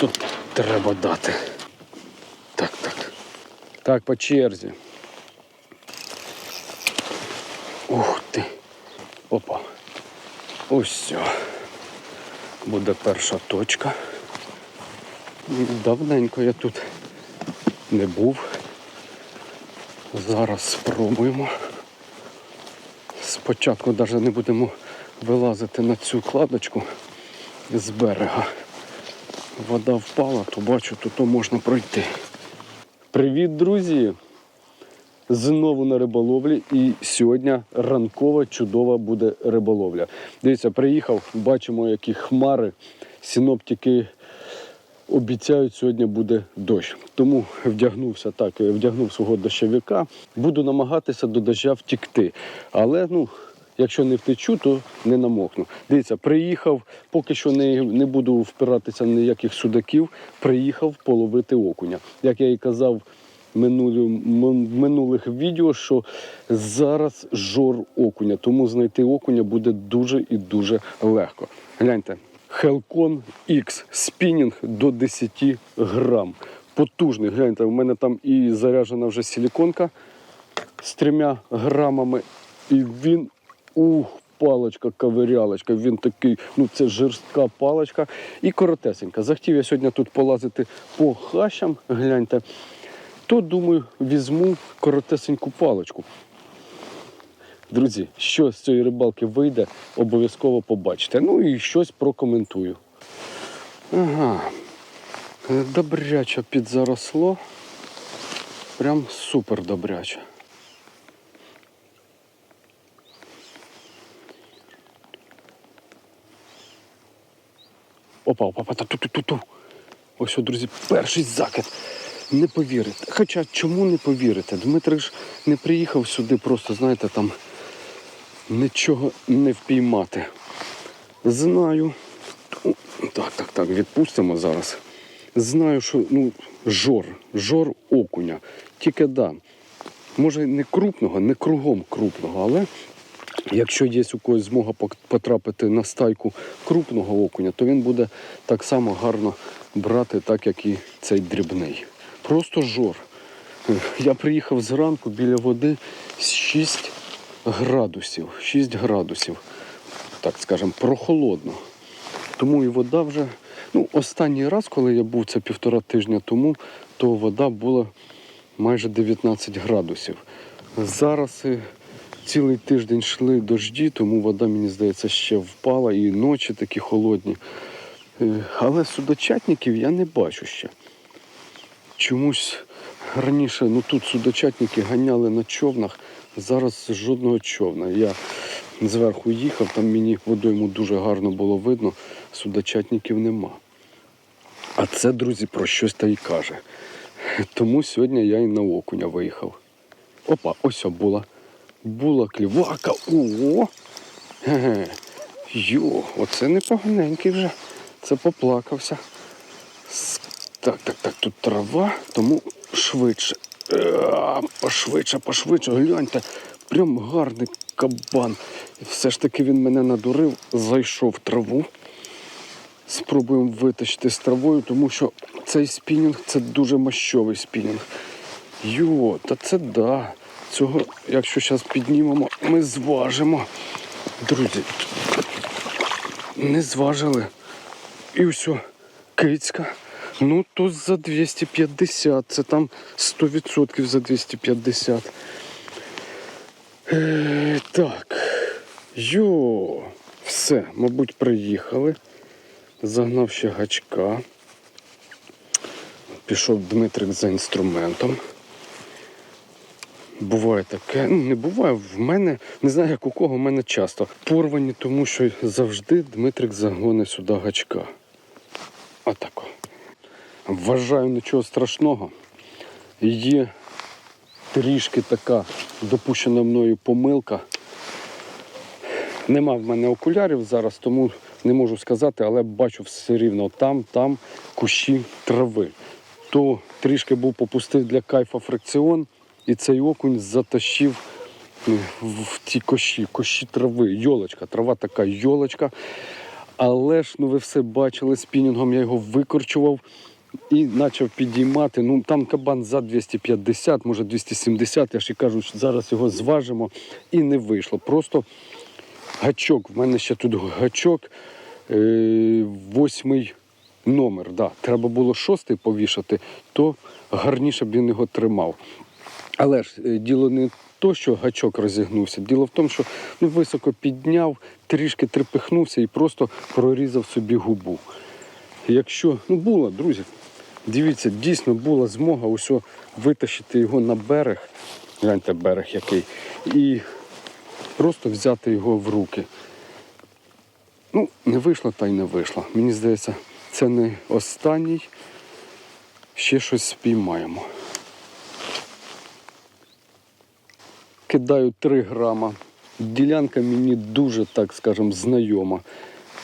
тут треба дати. Так, так. Так, по черзі. Ух ти. Опа. Ось. Буде перша точка. Давненько я тут не був. Зараз спробуємо. Спочатку навіть не будемо вилазити на цю кладочку з берега. Вода впала, то бачу, то, то можна пройти. Привіт, друзі! Знову на риболовлі і сьогодні ранкова чудова буде риболовля. Дивіться, приїхав, бачимо, які хмари. Синоптики обіцяють, сьогодні буде дощ. Тому вдягнувся так, вдягнув свого дощовика. Буду намагатися до дождя втікти. Але ну, якщо не втечу, то не намокну. Дивіться, приїхав, поки що не, не буду впиратися ніяких судаків. Приїхав половити окуня. Як я і казав в минулих відео, що зараз жор окуня, тому знайти окуня буде дуже і дуже легко. Гляньте, Helcon X спінінг до 10 грам. Потужний. Гляньте, у мене там і заряджена вже силіконка з трьома грамами, і він ух. Палочка, кавирялочка, він такий, ну це жорстка палочка і коротесенька. Захотів я сьогодні тут полазити по хащам, гляньте, то думаю, візьму коротесеньку паличку. Друзі, що з цієї рибалки вийде, обов'язково побачите. Ну і щось прокоментую. Ага. Добряче підзаросло. Прям супер добряче. Опа, опа, опа, ту-ту-ту-ту. Ось, друзі, перший закид. Не повірите. Хоча чому не повірите? Дмитрик не приїхав сюди, просто, знаєте, там нічого не впіймати. Знаю. Так, так, так, відпустимо зараз. Знаю, що ну, жор, жор окуня. Тільки да. Може не крупного, не кругом крупного, але якщо є у когось змога потрапити на стайку крупного окуня, то він буде так само гарно брати, так як і цей дрібний. Просто жор. Я приїхав зранку біля води 6 градусів. 6 градусів. Так скажемо, прохолодно. Тому і вода вже. Ну, останній раз, коли я був це півтора тижня тому, то вода була майже 19 градусів. Зараз е, цілий тиждень йшли дожді, тому вода, мені здається, ще впала, і ночі такі холодні. Е, Але судочатників я не бачу ще. Чомусь раніше, ну тут судочатники ганяли на човнах, зараз жодного човна. Я зверху їхав, там мені водойму дуже гарно було видно, судочатників нема. А це, друзі, про щось та й каже. Тому сьогодні я і на окуня виїхав. Опа, ось була. Була клівака. Ого! Йо, оце непоганенький вже. Це поплакався. Так, так, так, тут трава, тому швидше. Пошвидше, пошвидше, гляньте, прям гарний кабан. Все ж таки він мене надурив, зайшов в траву. Спробуємо витащити з травою, тому що цей спінінг це дуже мощовий спінінг. Йо, та це да. Цього, якщо зараз піднімемо, ми зважимо. Друзі, не зважили. І все, кицька. Ну, то за 250, це там 100% за 250. Е, так. Йо, все, мабуть, приїхали. Загнав ще гачка. Пішов Дмитрик за інструментом. Буває таке. Ну, не буває в мене, не знаю як у кого, в мене часто. Порвані, тому що завжди Дмитрик загоне сюди гачка. Отако. Вважаю нічого страшного. Є трішки така допущена мною помилка. Нема в мене окулярів зараз, тому не можу сказати, але бачу все рівно там, там кущі трави. То трішки був попустив для кайфа фракціон, і цей окунь затащив е, в ті кощі, кощі трави, йолочка, трава така йолочка. Але ж ну ви все бачили, спінінгом я його викорчував і почав підіймати. Ну там кабан за 250, може 270. Я і кажу, що зараз його зважимо і не вийшло. Просто гачок. В мене ще тут гачок. Е, восьмий номер. Да. Треба було шостий повішати, то гарніше б він його тримав. Але ж е, діло не то, що гачок розігнувся. Діло в тому, що ну, високо підняв, трішки трепихнувся і просто прорізав собі губу. Якщо ну було, друзі, дивіться, дійсно була змога ось витащити його на берег, гляньте берег який, і просто взяти його в руки. Ну, не вийшло та й не вийшло. Мені здається, це не останній. Ще щось спіймаємо. Кидаю 3 грама. Ділянка мені дуже, так скажем, знайома.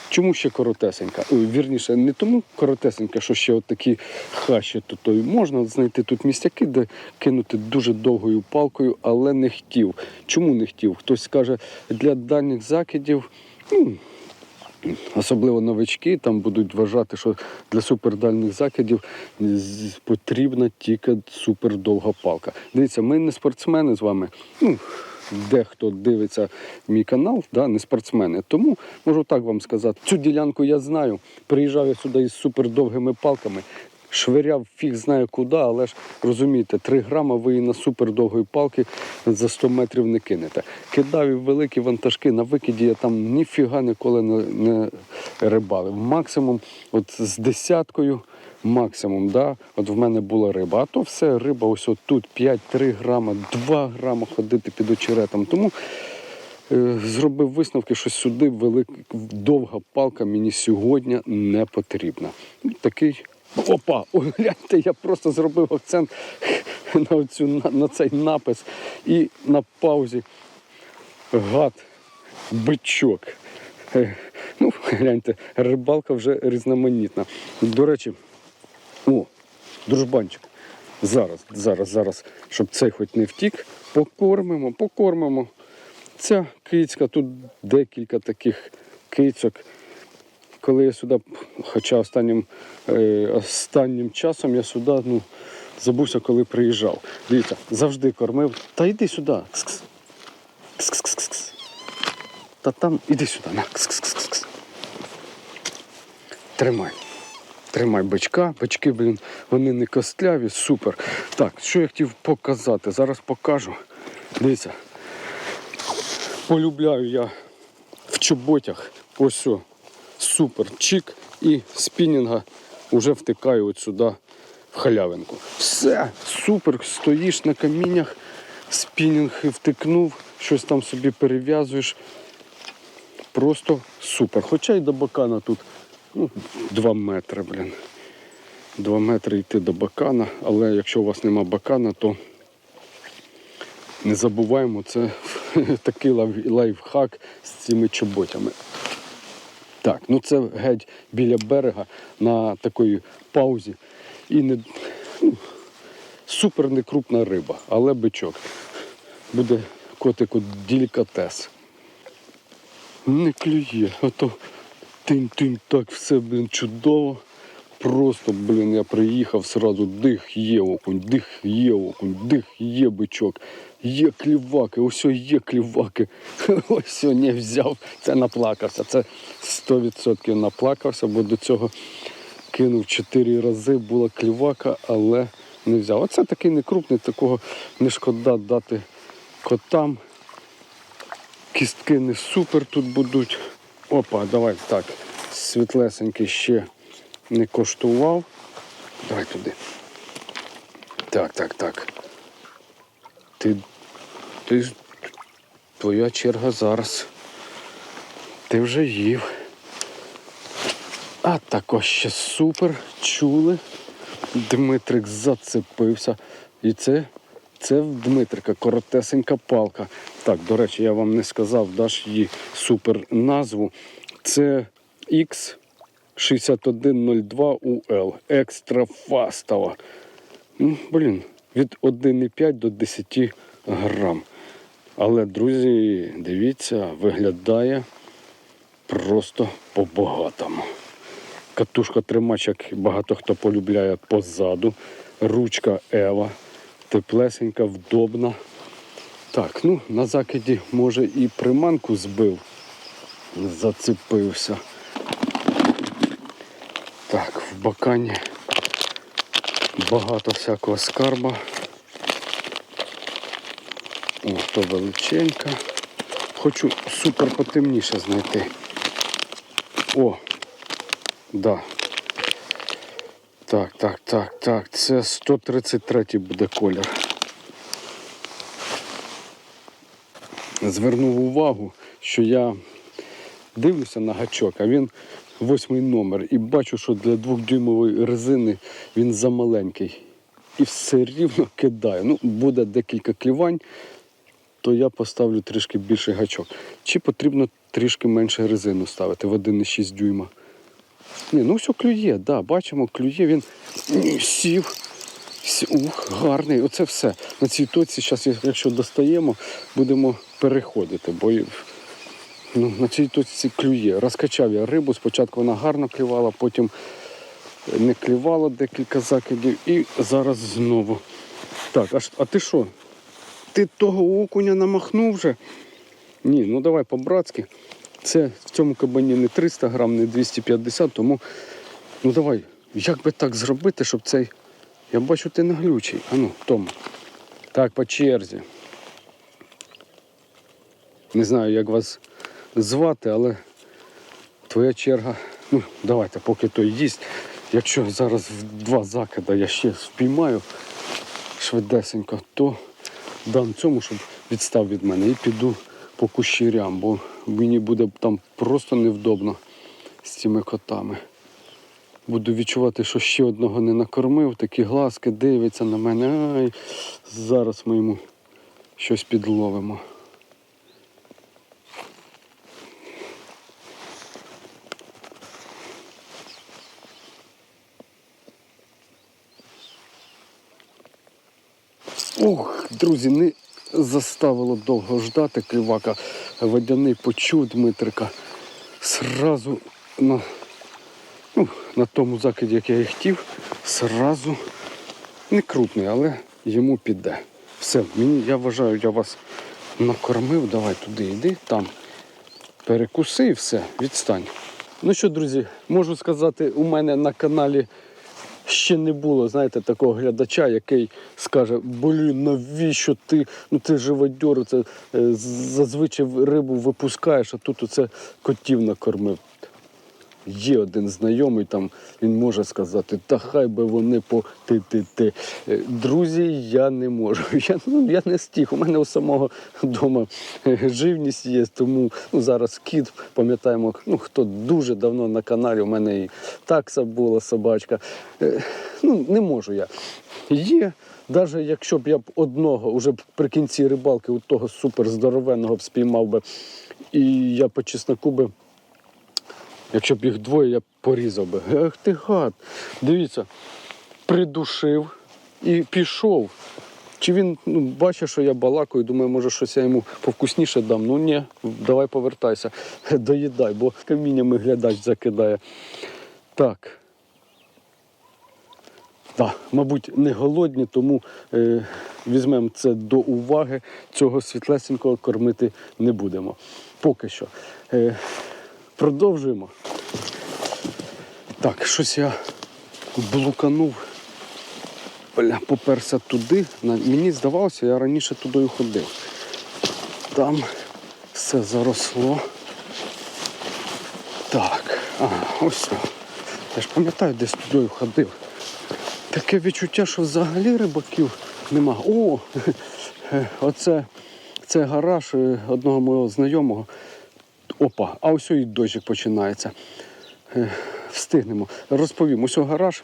Чому ще коротесенька? Вірніше, не тому коротесенька, що ще от такі хащі тут. То можна знайти тут містяки, де кинути дуже довгою палкою, але не хотів. Чому не хотів? Хтось каже, для дальніх закидів. Ну, Особливо новички там будуть вважати, що для супердальних закидів потрібна тільки супердовга палка. Дивіться, ми не спортсмени з вами. Ну, дехто дивиться мій канал, да, не спортсмени. Тому можу так вам сказати. Цю ділянку я знаю. Приїжджав я сюди із супердовгими палками. Швиряв фіг знає куди, але ж розумієте, 3 грама ви і на супердовгої палки за 100 метрів не кинете. Кидав і великі вантажки на викиді, я там ніфіга ніколи не, не рибалив. Максимум, от з десяткою, максимум, да, от в мене була риба. А то все риба ось тут 5-3 грама, 2 грама ходити під очеретом. Тому е, зробив висновки, що сюди велика довга палка мені сьогодні не потрібна. Такий. Опа! Ой, гляньте, я просто зробив акцент на, цю, на, на цей напис і на паузі гад, бичок. Е, Ну, гляньте, рибалка вже різноманітна. До речі, о, дружбанчик. Зараз, зараз, зараз, щоб цей хоч не втік, покормимо, покормимо. Ця кицька, тут декілька таких кицьок. Коли я сюди, хоча останнім, е, останнім часом я сюди ну, забувся, коли приїжджав. Дивіться, завжди кормив. Та йди сюди. Кс-кс. Кс-кс-кс-кс. Та там іди сюди. На. Кс-кс-кс-кс. Тримай. Тримай бичка. Бички, блін, вони не костляві, супер. Так, що я хотів показати? Зараз покажу. Дивіться. Полюбляю я в чоботях. Ось о, супер чик і спінінга вже втикаю от сюди в халявинку. Все, супер, стоїш на каміннях, спінінг втикнув, щось там собі перев'язуєш. Просто супер. Хоча й до бакана тут ну, 2 метри, блін. 2 метри йти до бакана, але якщо у вас нема бакана, то не забуваємо, це такий лайфхак з цими чоботями. Так, ну це геть біля берега на такій паузі. І не ну, супер не крупна риба, але бичок. Буде котику делікатес. Не клює, а то тинь-тинь, так все, блін, чудово. Просто, блін, я приїхав сразу, дих є окунь, дих є окунь, дих є бичок, є кліваки, ось є кліваки. Ось не взяв. Це наплакався. Це 100% наплакався, бо до цього кинув 4 рази, була клівака, але не взяв. Оце такий некрупний, такого не шкода дати котам. Кістки не супер тут будуть. Опа, давай так. Світлесенький ще не коштував. Давай туди. Так, так, так. Ти. Ти. Твоя черга зараз. Ти вже їв. А також ще супер. Чули. Дмитрик зацепився. І це, це в Дмитрика коротесенька палка. Так, до речі, я вам не сказав, даш її супер назву. Це X6102UL. Екстра фастова. Ну, блін, від 1,5 до 10 грам. Але, друзі, дивіться, виглядає просто по-багатому. Катушка тримач, як багато хто полюбляє позаду. Ручка Ева. Теплесенька, вдобна. Так, ну на закиді може і приманку збив. Зацепився. Так, в бакані багато всякого скарба. О, то величенька. Хочу супер потемніше знайти. О, да. Так, так, так, так. Це 133 буде колір. Звернув увагу, що я дивлюся на гачок, а він восьмий номер. І бачу, що для двохдюймової резини він замаленький. І все рівно кидаю. Ну, буде декілька клівань, то я поставлю трішки більший гачок. Чи потрібно трішки менше резину ставити в 1,6 дюйма. Ні, ну все клює, да, бачимо, клює, він сів. Ух, гарний. Оце все. На цій точці, зараз, якщо достаємо, будемо переходити, бо на цій точці клює. Розкачав я рибу, спочатку вона гарно клювала, потім не клювала декілька закидів і зараз знову. Так, а, а ти що? Ти того окуня намахнув вже? Ні, ну давай по-братськи. Це в цьому кабані не 300 грам, не 250, тому ну давай, як би так зробити, щоб цей. Я бачу, ти наглючий. А ну, Том. Так, по черзі. Не знаю, як вас звати, але твоя черга. Ну, давайте, поки той їсть. Якщо зараз в два закида я ще впіймаю швидесенько, то дам цьому, щоб відстав від мене і піду по кущірям, бо мені буде там просто невдобно з цими котами. Буду відчувати, що ще одного не накормив, такі глазки дивиться на мене. Ай, зараз ми йому щось підловимо. Ух, друзі, не заставило довго ждати клівака. Водяний почув Дмитрика. Сразу на, ну, на тому закиді, як я і хотів, сразу не крупний, але йому піде. Все, мені, я вважаю, я вас накормив. Давай туди йди, там перекуси і все, відстань. Ну що, друзі, можу сказати, у мене на каналі ще не було, знаєте, такого глядача, який скаже, блін, навіщо ти? Ну ти живодьор, це е, зазвичай рибу випускаєш, а тут оце котів накормив. Є один знайомий, там він може сказати, та хай би вони по ти ти ти. Е, Друзі, я не можу. Я, ну, я не стіг. У мене у самого вдома е, живність є, тому ну, зараз кіт, пам'ятаємо, ну хто дуже давно на каналі, у мене і такса була собачка. Е, Ну, не можу я. Є, навіть якщо б я б одного уже при кінці рибалки у того супер здоровенного б спіймав би, і я по чесноку би. Якщо б їх двоє, я б порізав би. Ех ти гад. Дивіться, придушив і пішов. Чи він ну, бачить, що я балакаю, думаю, може щось я йому повкусніше дам. Ну ні, давай повертайся, доїдай, бо каміннями глядач закидає. Так. Так, мабуть, не голодні, тому е, візьмемо це до уваги. Цього світлесенького кормити не будемо. Поки що. Е, продовжуємо. Так, щось я блуканув. Бля, поперся туди. Мені здавалося, я раніше туди ходив. Там все заросло. Так, ага, ось. Я ж пам'ятаю, десь туди ходив. Таке відчуття, що взагалі рибаків нема. О! Оце це гараж е, одного мого знайомого. Опа, а ось і дощик починається. Е, Встигнемо. Розповім, ось гараж,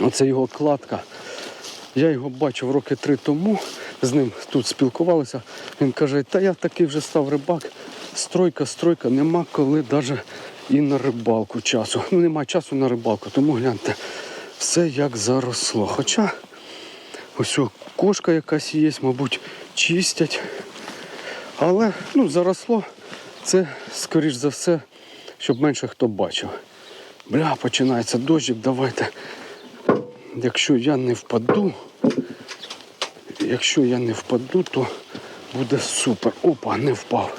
оце його кладка. Я його бачив роки три тому, з ним тут спілкувалися. Він каже, та я такий вже став рибак. Стройка, стройка, нема коли навіть і на рибалку часу. Ну, нема часу на рибалку, тому гляньте, все як заросло. Хоча ось кошка якась є, мабуть, чистять. Але ну, заросло це, скоріш за все, щоб менше хто бачив. Бля, починається дощик, давайте. Якщо я не впаду, якщо я не впаду, то буде супер. Опа, не впав.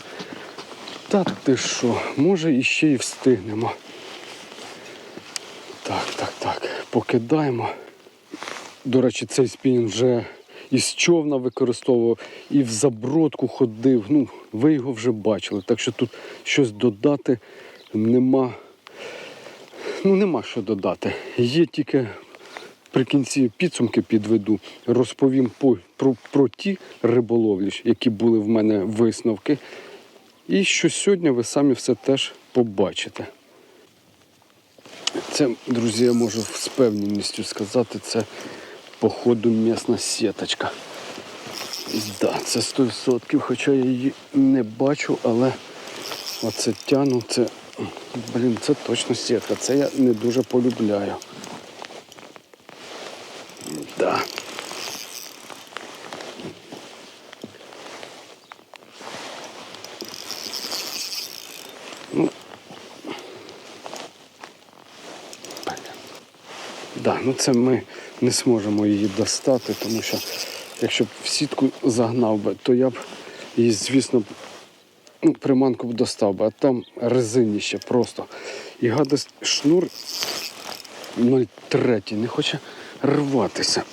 Та ти що, може іще і встигнемо. Так, так, так. Покидаємо. До речі, цей спінінг вже із човна використовував, і в забродку ходив. Ну, ви його вже бачили. Так що тут щось додати нема. Ну, нема що додати. Є тільки при кінці підсумки підведу, розповім по, про, про ті риболовлі, які були в мене висновки. І що сьогодні ви самі все теж побачите. Це, друзі, я можу з певністю сказати, це походу м'ясна сіточка. Да, це 100%, хоча я її не бачу, але оце тяну, це, блін, це точно сітка. Це я не дуже полюбляю. Да. Ну. Ну це ми не зможемо її достати, тому що якщо б в сітку загнав би, то я б її, звісно, ну, приманку б достав би, а там резиніще просто. І гадость шнур 0,3 не хоче рватися.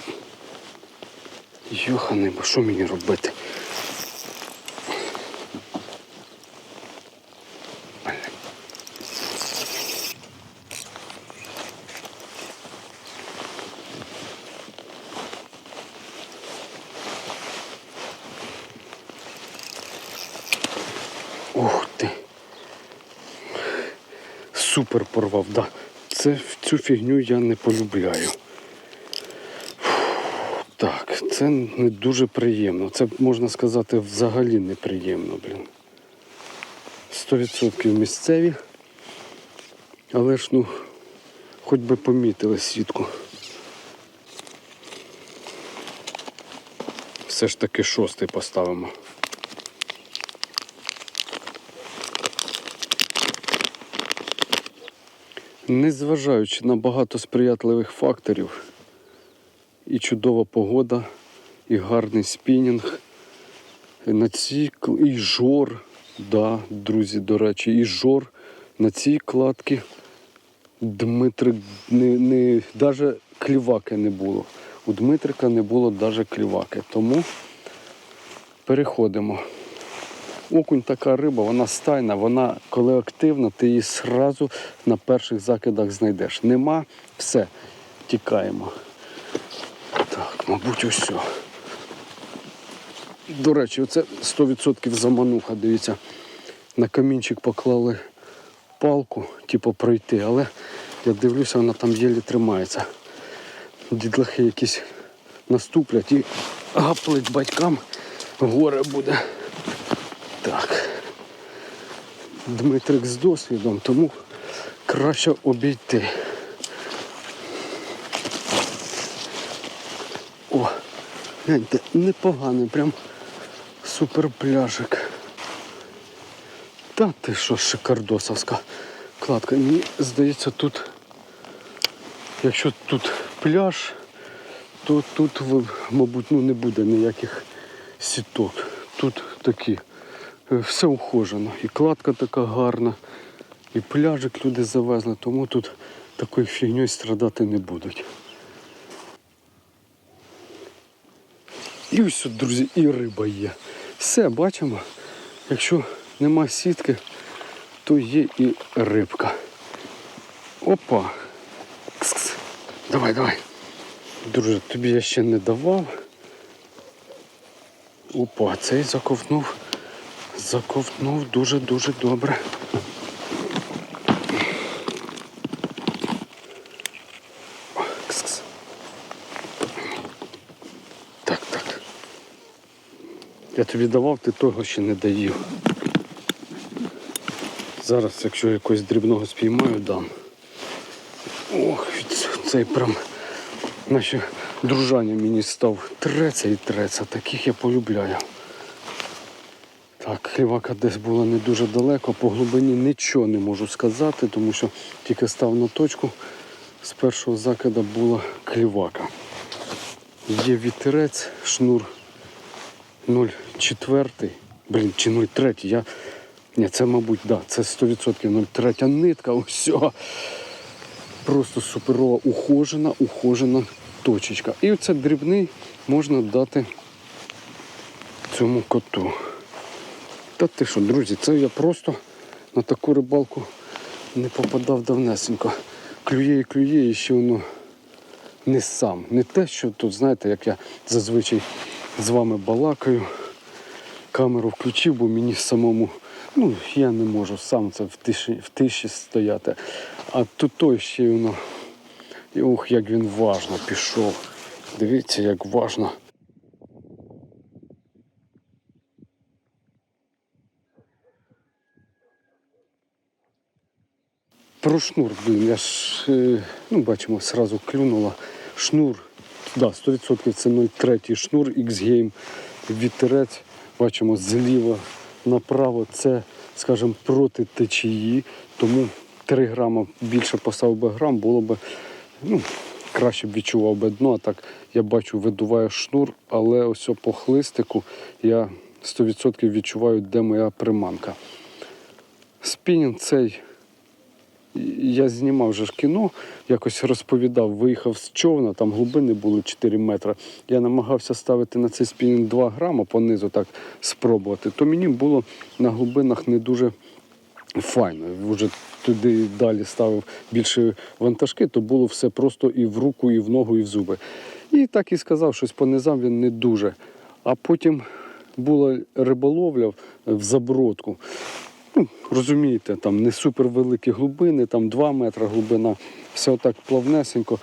Йоханий, бо що мені робити? Блін. Ух ти. Супер порвав, да. Це цю фігню я не полюбляю. Так, це не дуже приємно. Це можна сказати взагалі неприємно, блін. 100% місцеві. Але ж ну, хоч би помітили сітку. Все ж таки шостий поставимо. Незважаючи на багато сприятливих факторів, і чудова погода, і гарний спінінг, на цій і жор, да, друзі, до речі, і жор на цій кладці Дмитрик не, не, навіть кліваки не було. У Дмитрика не було навіть кліваки. Тому переходимо. Окунь така риба, вона стайна, вона коли активна, ти її одразу на перших закидах знайдеш. Нема, все, тікаємо. Так, мабуть, все. До речі, оце 100% замануха, дивіться. На камінчик поклали палку, типу пройти, але я дивлюся, вона там єлі тримається. Дідлахи якісь наступлять і гаплить батькам горе буде. Так. Дмитрик з досвідом, тому краще обійти. О, гляньте, непоганий, прям супер пляжик. Та ти що, шикардосовська кладка. Мені здається, тут, якщо тут пляж, то тут, мабуть, ну, не буде ніяких сіток. Тут такі, все ухожено. І кладка така гарна, і пляжик люди завезли, тому тут такою фігньою страдати не будуть. І ось, от, друзі, і риба є. Все, бачимо. Якщо нема сітки, то є і рибка. Опа. Кс-кс. Давай, давай. Друже, тобі я ще не давав. Опа, цей заковтнув. Заковтнув дуже-дуже добре. Так, так. Я тобі давав, ти того ще не доїв. Зараз, якщо якогось дрібного спіймаю, дам. Ох, цей прям наче дружання мені став треться і треться. Таких я полюбляю. Так, клівака десь була не дуже далеко, по глибині нічого не можу сказати, тому що тільки став на точку. З першого закида була клівака. Є вітерець, шнур 0,4, блін, чи 0,3. Я... Ні, це, мабуть, да, це 100% 0,3 нитка, все. Просто суперова ухожена, ухожена точечка. І оце дрібний можна дати цьому коту. Та ти що, друзі, це я просто на таку рибалку не попадав давнесенько. Клює і клює, і ще воно не сам. Не те, що тут, знаєте, як я зазвичай з вами балакаю, камеру включив, бо мені самому, ну, я не можу сам це в тиші, в тиші стояти. А тут той ще воно. І ух, як він важно пішов. Дивіться, як важно. Про шнур, блін, я ж, е, ну, бачимо, сразу клюнула. Шнур, да, 100% це 0,3 шнур X-Game, вітерець, бачимо, зліва направо це, скажімо, проти течії, тому 3 грама більше поставив би грам, було б, ну, краще б відчував би дно, а так я бачу, видуває шнур, але ось по хлистику я 100% відчуваю, де моя приманка. Спінінг цей я знімав вже ж кіно, якось розповідав, виїхав з човна, там глибини були 4 метри. Я намагався ставити на цей спінінг 2 грама понизу так спробувати, то мені було на глибинах не дуже файно. Вже туди далі ставив більше вантажки, то було все просто і в руку, і в ногу, і в зуби. І так і сказав, щось по низам він не дуже. А потім була риболовля в забродку. Ну, розумієте, там не супер великі глибини, там 2 метри глибина, все отак плавнесенько,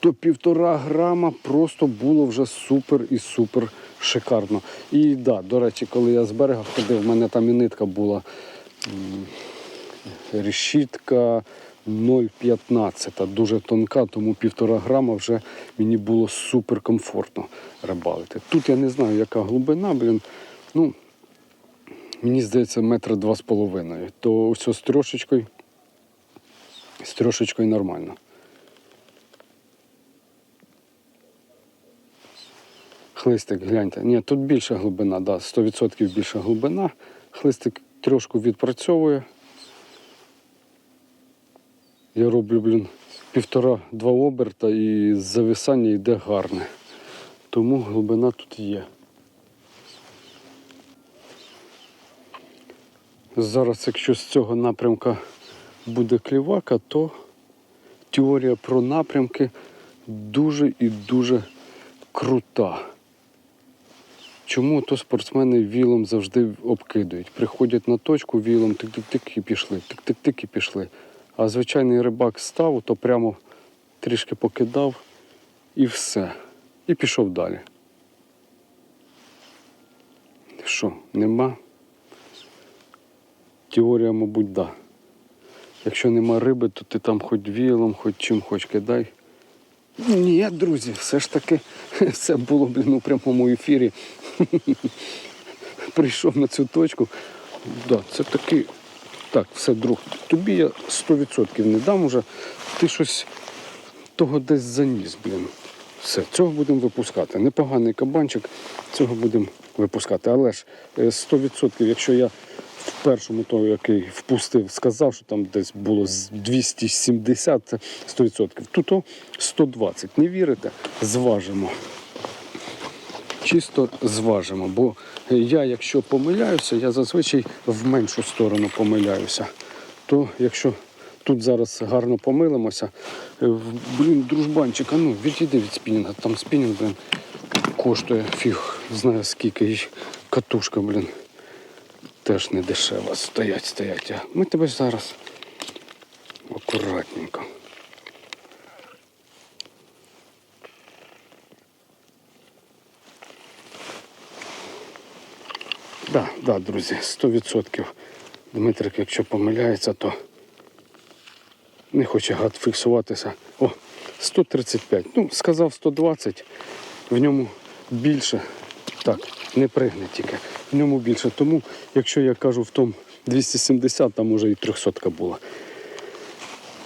то півтора грама просто було вже супер і супер шикарно. І да, до речі, коли я з берега ходив, в мене там і нитка була решітка 0,15, дуже тонка, тому півтора грама вже мені було супер комфортно рибалити. Тут я не знаю, яка глибина, блін. Ну, мені здається, метра два з половиною. То все з трошечкою, з трошечкою нормально. Хлистик, гляньте. Ні, тут більша глибина, да, 100% більша глибина. Хлистик трошку відпрацьовує. Я роблю, блін, півтора-два оберта і зависання йде гарне. Тому глибина тут є. Зараз, якщо з цього напрямка буде клівака, то теорія про напрямки дуже і дуже крута. Чому то спортсмени вілом завжди обкидують? Приходять на точку вілом, тик-тик-тик і пішли, тик-тик-тик і пішли. А звичайний рибак став, то прямо трішки покидав і все. І пішов далі. Що, нема? Теорія, мабуть, да. Якщо нема риби, то ти там хоч вілом, хоч чим хоч кидай. Ні, друзі, все ж таки все було блін, у прямому ефірі. Прийшов на цю точку. Да, це такий. Так, все, друг, тобі я 100% не дам уже. Ти щось того десь заніс, блін. Все, цього будемо випускати. Непоганий кабанчик, цього будемо випускати. Але ж е, 100%, якщо я першому того, який впустив, сказав, що там десь було 270 100%. Тут 120. Не вірите? Зважимо. Чисто зважимо. Бо я, якщо помиляюся, я зазвичай в меншу сторону помиляюся. То якщо тут зараз гарно помилимося, е, блін, дружбанчик, а ну відійди від спінінга. Там спінінг, блін, коштує фіг, знає скільки і катушка, блін. Теж не дешева. Стоять, стоять. А ми тебе зараз акуратненько. Да, да, друзі, 100%. Дмитрик, якщо помиляється, то не хоче гад фіксуватися. О, 135. Ну, сказав 120, в ньому більше. Так, не пригне тільки. Ньому більше. Тому, якщо я кажу в тому 270, там може і 300 була.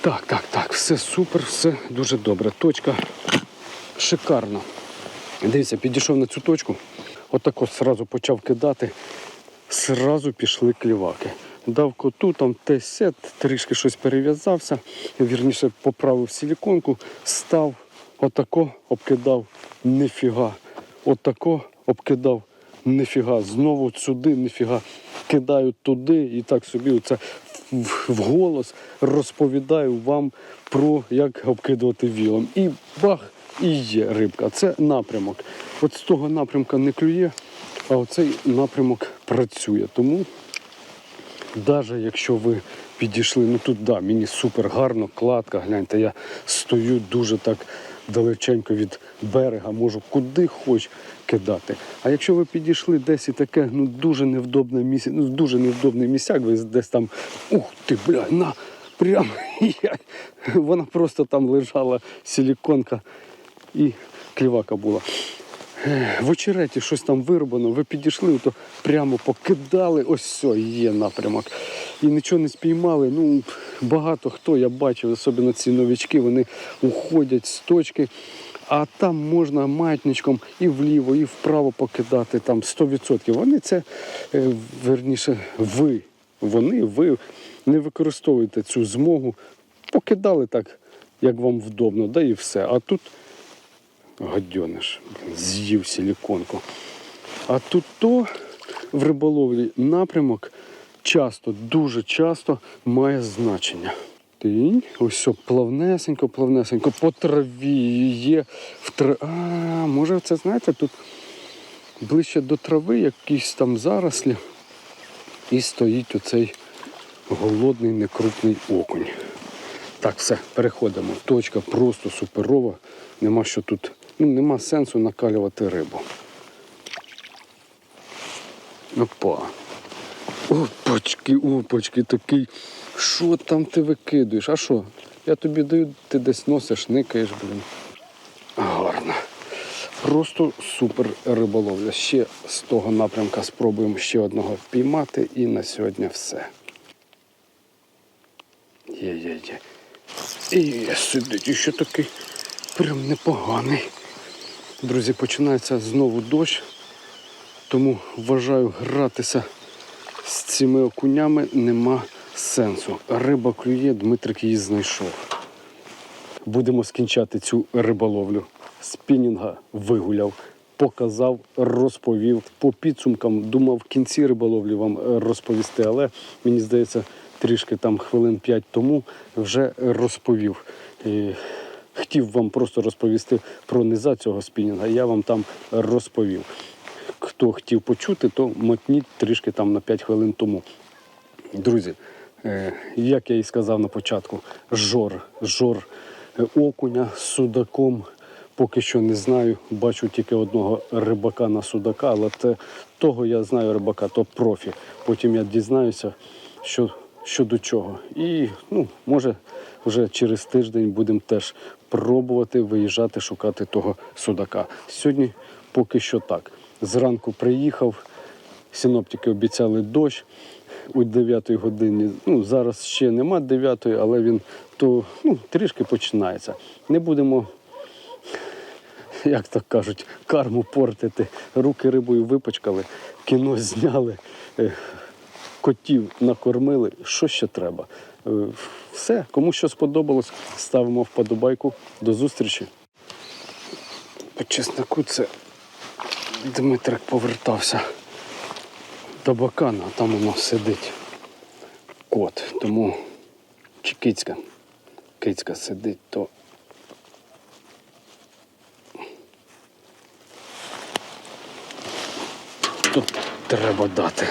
Так, так, так, все супер, все дуже добре. Точка шикарна. Дивіться, підійшов на цю точку, отак от сразу почав кидати, сразу пішли кліваки. Дав коту, там те сет, трішки щось перев'язався, вірніше поправив силіконку, став, отако обкидав, ніфіга. Отако обкидав, ніфіга. Знову сюди, ніфіга. Кидаю туди і так собі оце вголос розповідаю вам про як обкидувати вілом. І бах, і є рибка. Це напрямок. От з того напрямка не клює, а оцей напрямок працює. Тому навіть якщо ви підійшли, ну тут да, мені супер гарно, кладка, гляньте, я стою дуже так далеченько від берега, можу куди хоч кидати. А якщо ви підійшли десь і таке, ну дуже невдобне місце, ну дуже невдобний місцяк, ви десь там, ух ти, бля, на, прям, я, вона просто там лежала, силіконка і клівака була. В очереті щось там вироблено, ви підійшли, то прямо покидали, ось все, є напрямок. І нічого не спіймали. Ну, багато хто я бачив, особливо ці новички, вони уходять з точки, а там можна маятничком і вліво, і вправо покидати там 100%. Вони це, е, верніше, ви, вони, ви не використовуєте цю змогу, покидали так, як вам вдобно, да і все. А тут гадьониш, з'їв силіконку. А тут то в риболовлі напрямок часто, дуже часто має значення. Тинь, ось все плавнесенько, плавнесенько, по траві є. В тра... А, може це знаєте, тут ближче до трави якісь там зарослі. І стоїть оцей голодний некрупний окунь. Так, все, переходимо. Точка просто суперова. Нема що тут, ну нема сенсу накалювати рибу. Опа. Опачки, опачки, такий. Що там ти викидуєш? А що? Я тобі даю, ти десь носиш, никаєш, блін. Гарно. Просто супер риболовля. Ще з того напрямка спробуємо ще одного впіймати і на сьогодні все. Є-є-є. І сидить ще такий прям непоганий. Друзі, починається знову дощ, тому вважаю, гратися з цими окунями нема сенсу. Риба клює, Дмитрик її знайшов. Будемо скінчати цю риболовлю. Спінінга вигуляв, показав, розповів. По підсумкам думав в кінці риболовлі вам розповісти, але мені здається, трішки там хвилин 5 тому вже розповів. Хотів вам просто розповісти про низа цього спінінга. Я вам там розповів. Хто хотів почути, то мотніть трішки там на 5 хвилин тому. Друзі, е, як я і сказав на початку, жор, жор е, окуня з судаком. Поки що не знаю. Бачу тільки одного рибака на судака, але те, того я знаю рибака, то профі. Потім я дізнаюся, що, що до чого. І ну, може вже через тиждень будемо теж пробувати виїжджати, шукати того судака. Сьогодні поки що так. Зранку приїхав, синоптики обіцяли дощ у 9 годині. Ну, зараз ще нема 9, але він то ну, трішки починається. Не будемо, як так кажуть, карму портити. Руки рибою випачкали, кіно зняли, е, котів накормили. Що ще треба? Е, Все, кому що сподобалось, ставимо вподобайку. До зустрічі. По чесноку це Дмитрик повертався до бакана, а там воно сидить кот. Тому чи кицька, кицька сидить, то тут треба дати.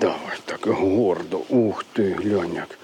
Давай так гордо. Ух ти, глянь як.